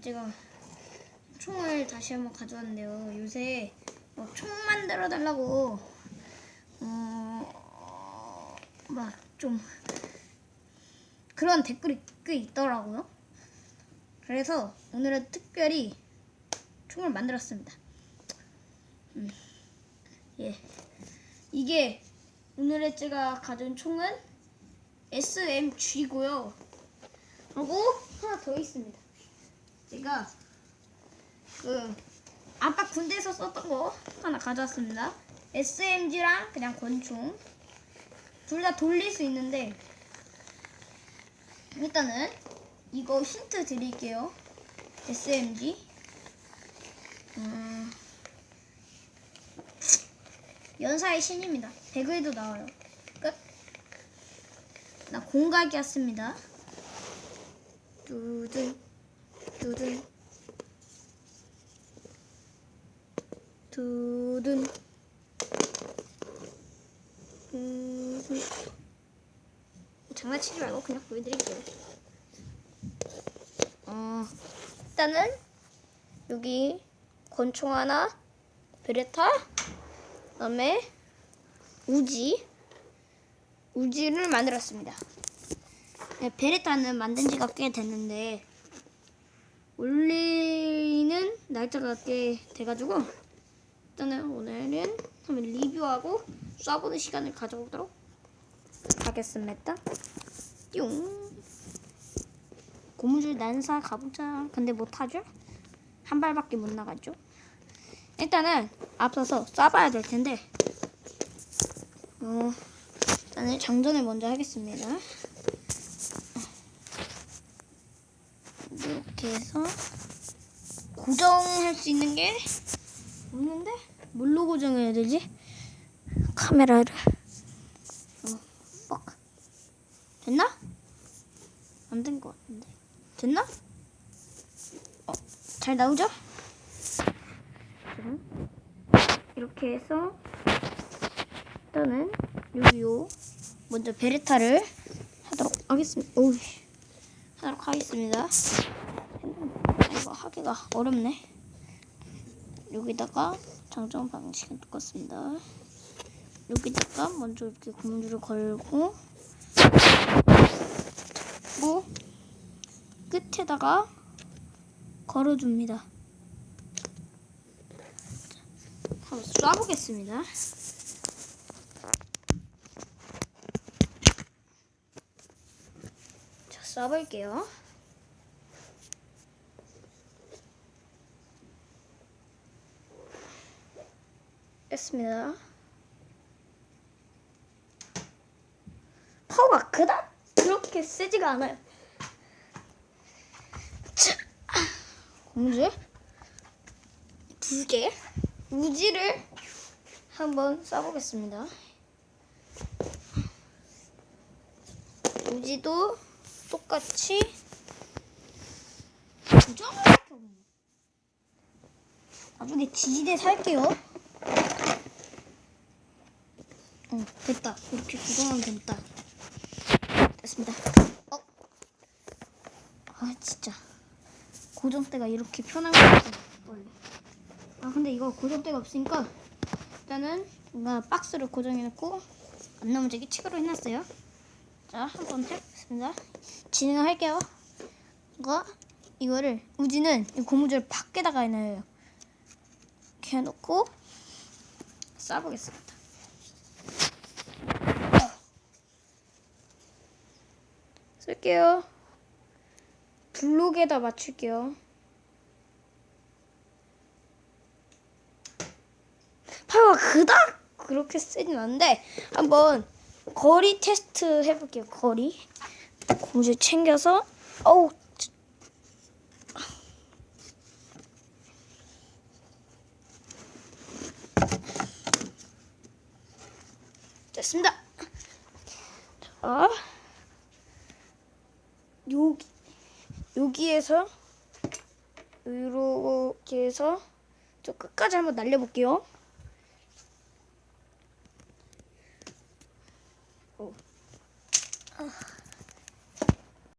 제가 총을 다시 한번 가져왔는데요. 요새 뭐 총 만들어 달라고 어, 막좀 그런 댓글이 꽤 있더라고요. 그래서 오늘은 특별히 총을 만들었습니다. 음, 예, 이게 오늘의 제가 가져온 총은 SMG고요. 그리고 하나 더 있습니다. 제가 그 아빠 군대에서 썼던 거 하나 가져왔습니다. SMG랑 그냥 권총 둘 다 돌릴 수 있는데 일단은 이거 힌트 드릴게요. SMG 음, 연사의 신입니다. 배그에도 나와요. 끝. 나 공각이었습니다. 두둔 두둔 두둔 두둔 장난치지 말고 그냥 보여드릴게요. 어, 일단은 여기 권총 하나, 베레타, 그 다음에 우지, 우지를 만들었습니다. 네, 베레타는 만든 지가 꽤 됐는데 올리는 날짜가 꽤 돼가지고 일단은 오늘은 한번 리뷰하고 쏴보는 시간을 가져보도록 하겠습니다. 뿅. 고무줄 난사 가보자. 근데 못하죠? 한 발밖에 못 나가죠? 일단은 앞서서 쏴봐야 될 텐데 어, 일단은 장전을 먼저 하겠습니다. 이렇게 해서 고정할 수 있는 게 없는데 뭘로 고정해야 되지? 카메라를 어, 뻑 됐나? 안 된 것 같은데 됐나? 어, 잘 나오죠? 음. 이렇게 해서 일단은 여기요 먼저 베레타를 하도록 하겠습니다. 오우 하도록 하겠습니다. 이거 하기가 어렵네. 여기다가 장전 방식은 똑같습니다. 여기다가 먼저 이렇게 고무줄을 걸고 뭐 끝에다가 걸어줍니다. 한번 쏴보겠습니다. 자, 쏴볼게요. 됐습니다. 파워가 그닥 그렇게 세지가 않아요. 자, 고무줄 두 개, 우지를 한번 쏴보겠습니다. 우지도 똑같이 고정을 시켜봅니다. 나중에 지지대 살게요. 어, 됐다. 이렇게 고정하면 됐다. 됐습니다. 어. 아, 진짜. 고정대가 이렇게 편한 거 같아. 아, 근데 이거 고정대가 없으니까 일단은 뭔가 박스를 고정해놓고 안 넘어지게 칙으로 해놨어요. 자, 한번 해보겠습니다. 진행할게요. 이거, 이거를, 우지는 이 고무줄 밖에다가 해놔요. 이렇게 해놓고 쏴보겠습니다. 쓸게요. 블록에다 맞출게요. 파워가 그닥 그렇게 세진 않은데 한번 거리 테스트 해볼게요. 거리 고무줄 챙겨서 어우 진- 됐습니다. 자 여기 여기에서 이렇게 해서 저 끝까지 한번 날려볼게요. 어. 아.